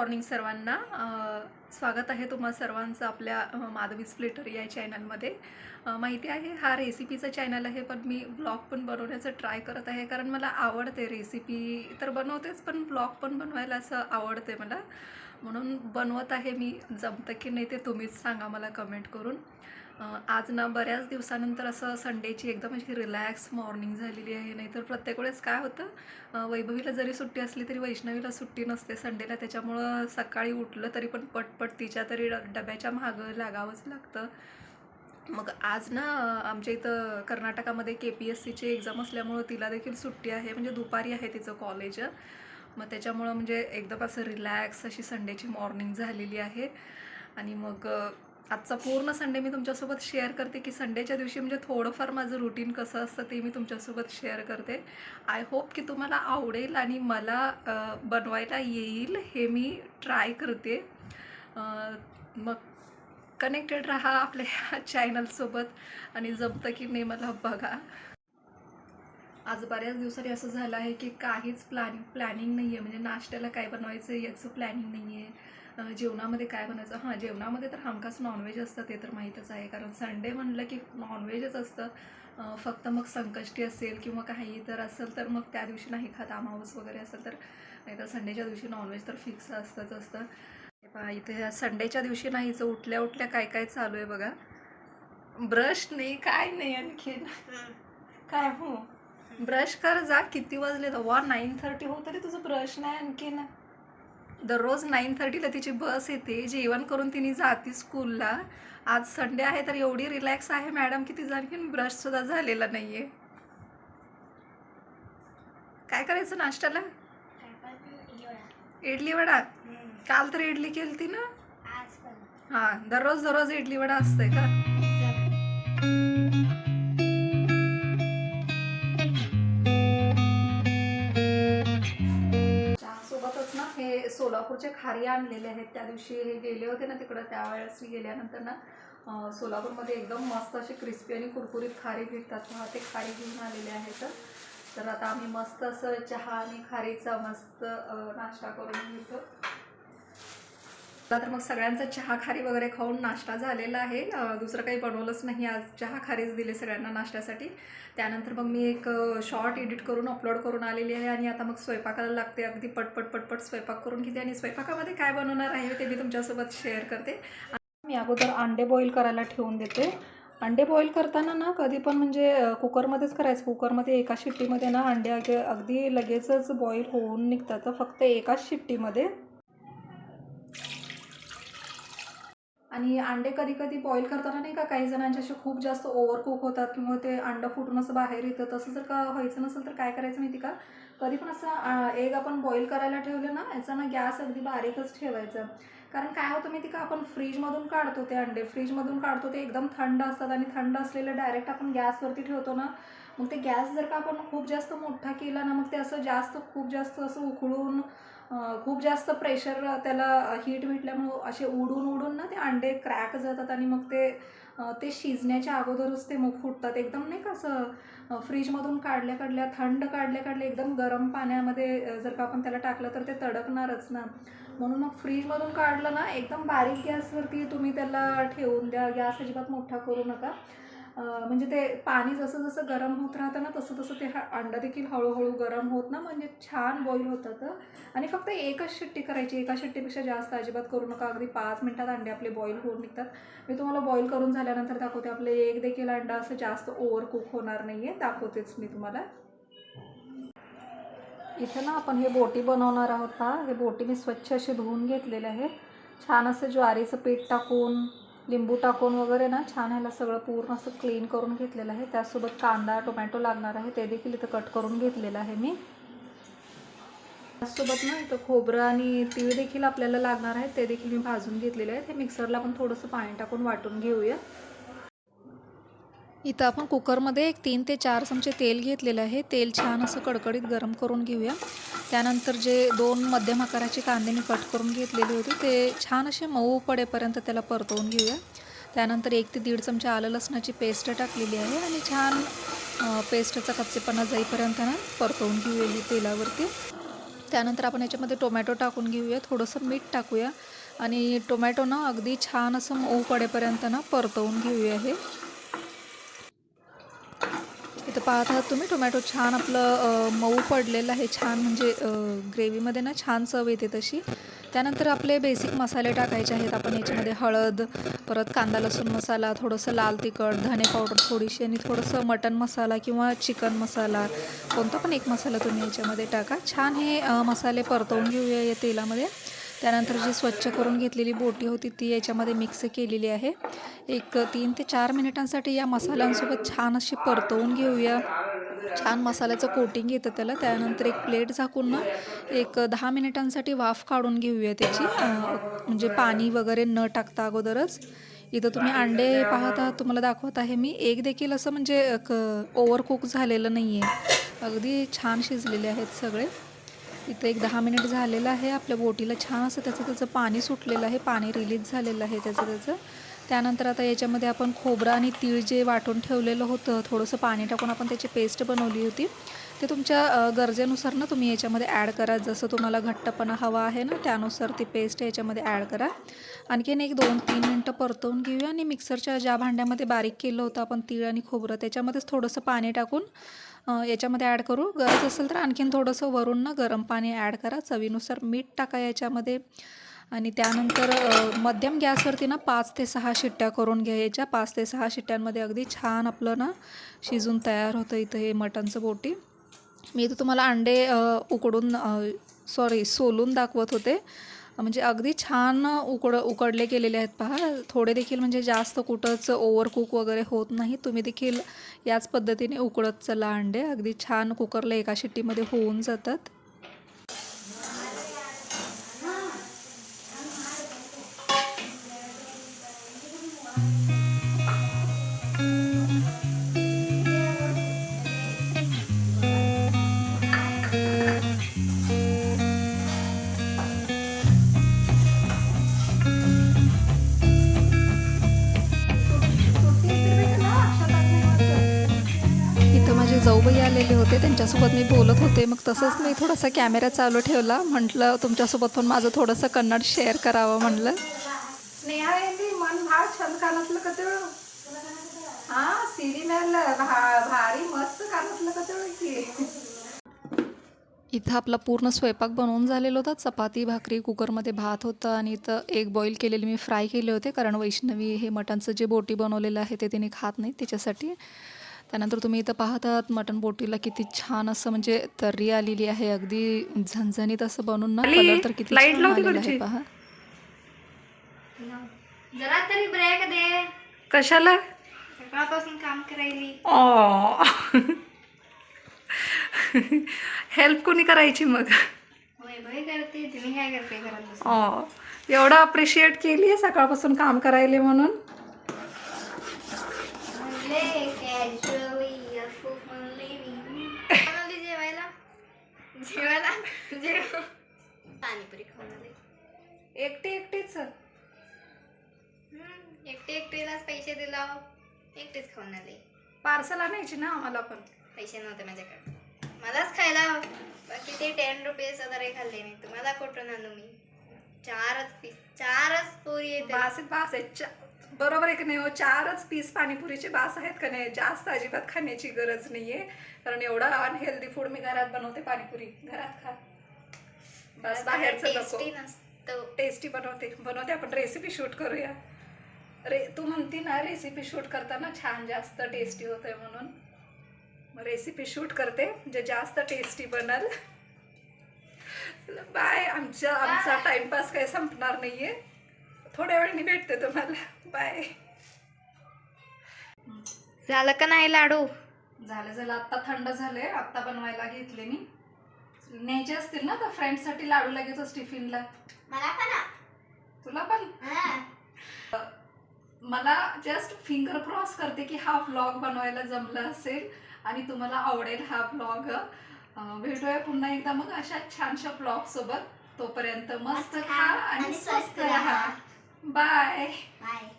Morning सर्वांना स्वागत आहे तुम्हा सर्वांचं आपल्या माधवी स्प्लिटर या चॅनलमध्ये माहिती आहे हा रेसिपीचं चॅनल आहे पण मी ब्लॉग पण बनवण्याचं ट्राय करत आहे कारण मला आवडते रेसिपी तर बनवतेच पण ब्लॉग पण बनवायला असं आवडते मला. म्हणून बनवत आहे मी. जमतं की नाही ते तुम्हीच सांगा मला कमेंट करून. आज ना बऱ्याच दिवसानंतर असं संडेची एकदम अशी रिलॅक्स मॉर्निंग झालेली आहे. नाहीतर प्रत्येक वेळेस काय होतं वैभवीला जरी सुट्टी असली तरी वैष्णवीला सुट्टी नसते संडेला त्याच्यामुळं सकाळी उठलं तरी पण पटपट तिच्या तरी ड- डब्याच्या मागं लागावंच लागतं. मग आज ना आमच्या इथं कर्नाटकामध्ये के पी एस सीची एक्झाम असल्यामुळं तिला देखील सुट्टी आहे. म्हणजे दुपारी आहे तिचं कॉलेज मग त्याच्यामुळं म्हणजे एकदम असं रिलॅक्स अशी संडेची मॉर्निंग झालेली आहे. आणि मग आजचा पूर्ण संडे मी तुमच्यासोबत शेअर करते की संडेच्या दिवशी म्हणजे थोडंफार माझं रुटीन कसं असतं ते मी तुमच्यासोबत शेअर करते. आय होप की तुम्हाला आवडेल आणि मला बनवायला येईल हे मी ट्राय करते. मग कनेक्टेड राहा आपल्या ह्या चॅनलसोबत आणि जमतं की नाही मला बघा. आज बऱ्याच दिवसांनी असं झालं आहे की काहीच प्लॅनिंग प्लॅनिंग नाही आहे म्हणजे नाश्त्याला काय बनवायचं याचं प्लॅनिंग नाही आहे जेवणामध्ये काय बनायचं हां जेवणामध्ये तर हमखास नॉनव्हेज असतं ते तर माहीतच आहे. कारण संडे म्हणलं की नॉनव्हेजच असतं. फक्त मग संकष्टी असेल किंवा काही तर असेल तर मग त्या दिवशी नाही खात. अमावस वगैरे असेल तर नाही तर संडेच्या दिवशी नॉनव्हेज तर फिक्स असतंच असतं. पहा इथे संडेच्या दिवशी नाही हिचं उठल्या उठल्या काय काय चालू आहे बघा. ब्रश नाही काय नाही आणखीन. काय हो? ब्रश कर जा किती वाजले वा नाईन थर्टी हो तरी तुझं ब्रश नाही आणखीन दररोज नाईन थर्टीला तिची बस येते. जेवण करून तिने जाते स्कूलला आज संडे आहे तर एवढी रिलॅक्स आहे मॅडम की तिचा आणखीन ब्रश सुद्धा झालेला नाहीये. काय करायचं नाश्त्याला? इडली वडा. काल तर इडली केली ना? हा दररोज दररोज इडली वडा असतंय का? सोलापूरचे खारी आणलेले आहेत. त्या दिवशी हे गेले होते ना तिकडं त्यावेळेस गेल्यानंतर ना सोलापूरमध्ये एकदम मस्त असे क्रिस्पी आणि कुरकुरीत खारी भेटतात. मग ते खारी घेऊन आलेले आहेत. तर आता आम्ही मस्त असं चहा आणि खारीचा मस्त नाश्ता करून घेतो. तर मग सगळ्यांचा चहा खारी वगैरे खाऊन नाश्ता झालेला आहे. दुसरं काही बनवलंच नाही आज. चहा खारीच दिले सगळ्यांना नाश्त्यासाठी. त्यानंतर मग मी एक शॉर्ट एडिट करून अपलोड करून आलेली आहे आणि आता मग स्वयंपाकाला लागते. अगदी पटपट पटपट स्वयंपाक करून घेते आणि स्वयंपाकामध्ये काय बनवणार आहे ते मी तुमच्यासोबत शेअर करते. मी अगोदर अंडे बॉईल करायला ठेवून देते. अंडे बॉईल करताना ना कधी पण म्हणजे कुकरमध्येच करायचं. कुकरमध्ये एका शिट्टीमध्ये ना अंडे अगदी लगेचच बॉईल होऊन निघतात. फक्त एकाच शिट्टीमध्ये आणि अंडे कधी कधी बॉईल करताना नाही का काही जणांचे असे खूप जास्त ओव्हरकुक होतात किंवा ते अंडं फुटून असं बाहेर येतं. तसं जर का व्हायचं नसेल तर काय करायचं माहिती का? कधी पण असं एग आपण बॉईल करायला ठेवलं ना याचा ना गॅस अगदी बारीकच ठेवायचा. कारण काय होतं माहिती का आपण फ्रीजमधून काढतो ते अंडे. फ्रीजमधून काढतो ते एकदम थंड असतात आणि थंड असलेलं डायरेक्ट आपण गॅसवरती ठेवतो ना मग ते गॅस जर का आपण खूप जास्त मोठा केला ना मग ते असं जास्त खूप जास्त असं उकळून खूप जास्त प्रेशर त्याला हीट भेटल्यामुळं असे उडून उडून ना ते अंडे क्रॅक जातात आणि मग ते ते शिजण्याच्या अगोदरच ते मग फुटतात. एकदम नाही का असं फ्रीजमधून काढल्या काढल्या थंड काढल्या काढल्या एकदम गरम पाण्यामध्ये जर का आपण त्याला टाकलं तर ते तडकणारच ना. म्हणून मग फ्रीजमधून काढलं ना एकदम बारीक गॅसवरती तुम्ही त्याला ठेवून द्या. गॅस अजिबात मोठा करू नका. म्हणजे ते पाणी जसं जसं गरम होत राहतं ना तसं तसं ते हा अंडा देखील हळूहळू गरम होत ना म्हणजे छान बॉईल होतात आणि फक्त एकच शिट्टी करायची एका शिट्टीपेक्षा जास्त अजिबात करू नका. अगदी पाच मिनटात अंडे आपले बॉईल होऊन निघतात. मी तुम्हाला बॉईल करून झाल्यानंतर दाखवते. आपले एक देखील अंडा असं जास्त ओव्हर कुक होणार नाही आहे दाखवतेच मी तुम्हाला. इथं ना आपण हे बोटी बनवणार आहोत ना हे बोटी मी स्वच्छ असे धुवून घेतलेले आहे. छान असं ज्वारीचं पीठ टाकून लिंबू टाकून वगैरे ना छान ह्याला सगळं पूर्ण असं क्लीन करून घेतलेलं आहे. त्यासोबत कांदा टोमॅटो लागणार आहे. ते देखील इथं कट करून घेतलेलं आहे मी. त्याचसोबत ना इथं खोबरं आणि तीळ देखील आपल्याला लागणार आहे. ते देखील मी भाजून घेतलेले आहे. ते मिक्सरला पण थोडंसं पाणी टाकून वाटून घेऊया. इथं आपण कुकरमध्ये एक तीन ते चार चमचे तेल घेतलेलं आहे. तेल छान असं कडकडीत गरम करून घेऊया. त्यानंतर जे दोन मध्यम आकाराचे कांदे मी कट करून घेतलेले होते ते छान असे मऊ पडेपर्यंत त्याला परतवून घेऊया. त्यानंतर एक ते दीड चमचे आलं लसणाची पेस्ट टाकलेली आहे आणि छान पेस्टचा कच्चेपणा जाईपर्यंत ना परतवून घेऊया तेलावरती. त्यानंतर आपण याच्यामध्ये टोमॅटो टाकून घेऊया. थोडंसं मीठ टाकूया आणि टोमॅटो ना अगदी छान असं मऊ पडेपर्यंत ना परतवून घेऊया हे. इथं पाहत आहात तुम्ही. टोमॅटो छान आपलं मऊ पडलेलं आहे. छान म्हणजे ग्रेव्हीमध्ये ना छान चव येते तशी. त्यानंतर आपले बेसिक मसाले टाकायचे आहेत. आपण याच्यामध्ये हळद परत कांदा लसूण मसाला थोडंसं लाल तिखट धने पावडर थोडीशी आणि थोडंसं मटन मसाला किंवा चिकन मसाला कोणता पण एक मसाला तुम्ही याच्यामध्ये टाका. छान हे मसाले परतवून घेऊया या तेलामध्ये. त्यानंतर जी स्वच्छ करून घेतलेली बोटी होती ती याच्यामध्ये मिक्स केलेली आहे. एक तीन ते चार मिनिटांसाठी या मसाल्यांसोबत छान अशी परतवून घेऊया. छान मसाल्याचं कोटिंग येतं त्याला. त्यानंतर एक प्लेट झाकून ना एक दहा मिनिटांसाठी वाफ काढून घेऊया त्याची. म्हणजे पाणी वगैरे न टाकता अगोदरच. इथं तुम्ही अंडे पाहत आहात तुम्हाला दाखवत आहे मी. एक देखील असं म्हणजे क ओव्हर कुक झालेलं नाही आहे अगदी छान शिजलेले आहेत सगळे. इथं एक दहा मिनिट झालेलं आहे. आपल्या बोटीला छान असं त्याचं त्याचं पाणी सुटलेलं आहे. पाणी रिलीज झालेलं आहे त्याचं त्याचं. त्यानंतर आता याच्यामध्ये आपण खोबरं आणि तीळ जे वाटून ठेवलेलं होतं थोडंसं पाणी टाकून आपण त्याची पेस्ट बनवली होती. ते तुमच्या गरजेनुसार ना तुम्ही याच्यामध्ये ॲड करा. जसं तुम्हाला घट्टपणा हवा आहे ना त्यानुसार ती पेस्ट याच्यामध्ये ॲड करा. आणखीन एक दोन तीन मिनटं परतवून घेऊया. आणि मिक्सरच्या ज्या भांड्यामध्ये बारीक केलं होतं आपण तीळ आणि खोबरं त्याच्यामध्येच थोडंसं पाणी टाकून याच्यामध्ये ॲड करू. गरज असेल तर आणखीन थोडंसं वरून ना गरम पाणी ॲड करा. चवीनुसार मीठ टाका याच्यामध्ये. आणि त्यानंतर मध्यम गॅसवरती ना पाच ते सहा शिट्ट्या करून घ्यायच्या. पाच ते सहा शिट्ट्यांमध्ये अगदी छान आपलं ना शिजून तयार होतं इथं हे मटणचं बोटी. मी इथं तुम्हाला अंडे उकडून सॉरी सोलून दाखवत होते. म्हणजे अगदी छान उकड उकडले गेलेले आहेत पहा. थोडे देखील म्हणजे जास्त कुठंच ओव्हरकुक वगैरे होत नाही. तुम्ही देखील याच पद्धतीने उकडत चला अंडे. अगदी छान कुकरला एका शिट्टीमध्ये होऊन जातात. जाऊबाई आलेले होते. त्यांच्यासोबत मी बोलत होते. मग तसंच मी थोडासा कॅमेरा चालू ठेवला. म्हटलं तुमच्यासोबत पण माझं थोडंसं कन्नड शेअर करावं म्हटलं स्नेहा यांनी मन भाळ छंद कानातलं कतळ हा सिरी भारी मस्त कानातलं कतळ की इथं? आपला पूर्ण स्वयंपाक बनवून झालेला होता. चपाती भाकरी कुकरमध्ये भात होतं आणि इथं एग बॉईल केलेले मी फ्राय केले होते. कारण वैष्णवी हे मटणचं जे बोटी बनवलेलं आहे ते तिने खात नाही त्याच्यासाठी. त्यानंतर तुम्ही इथं पाहत आहात मटण बोटीला किती छान असं म्हणजे तर्री आलेली आहे. अगदी झणझणीत असं बनवून ना. कलर तर किती छान आलेला. आहे पहा. जरा तरी ब्रेक दे. कशाला? सकाळपासून काम करायली. हेल्प कोणी करायची मग? करते. तुम्ही काय एवढं अप्रिशिएट केली आहे सकाळपासून काम करायले म्हणून? जेवायला जेवायला जेव पाणीपुरी खाऊन आले एकटी एकटीच. एकटे एकटेलाच पैसे दिला एकटेच खाऊन आले पार्सल आणायची ना आम्हाला पण. पैसे नव्हते माझ्याकडे मलाच खायला बाकी ते टेन रुपीज वगैरे खाल्ले मी. तुम्हाला कुठून आणू मी? चारच पीस चारच पोरी येते बास आहेत. बरोबर आहे की नाही हो? चारच पीस पाणीपुरीचे बास आहेत का नाही? जास्त अजिबात खाण्याची गरज नाहीये. कारण एवढं अनहेल्दी फूड मी घरात बनवते पाणीपुरी. घरात खा. बस बाहेरचं टेस्टी नको. टेस्टी बनवते. बनवते आपण रेसिपी शूट करूया. रे तू म्हणती ना रेसिपी शूट करताना छान जास्त टेस्टी होतंय म्हणून. मग रेसिपी शूट करते म्हणजे जास्त टेस्टी बनल. बाय आमच्या आमचा टाइमपास काही संपणार नाहीये. थोड्या वेळाने भेटते तुम्हाला. बाय झालं का नाही लाडू? झालं झालं. आत्ता थंड झाले आत्ता बनवायला घेतले मी. न्यायचे असतील ना तर फ्रेंडसाठी लाडू लगेच टिफिनला. मला पण. तुला पण? मला जस्ट फिंगर क्रॉस करते की हा व्लॉग बनवायला जमला असेल आणि तुम्हाला आवडेल हा व्लॉग भेटूया पुन्हा एकदा मग अशा छानशा व्लॉग सोबत. तोपर्यंत मस्त खा आणि स्वस्त राहा. Bye bye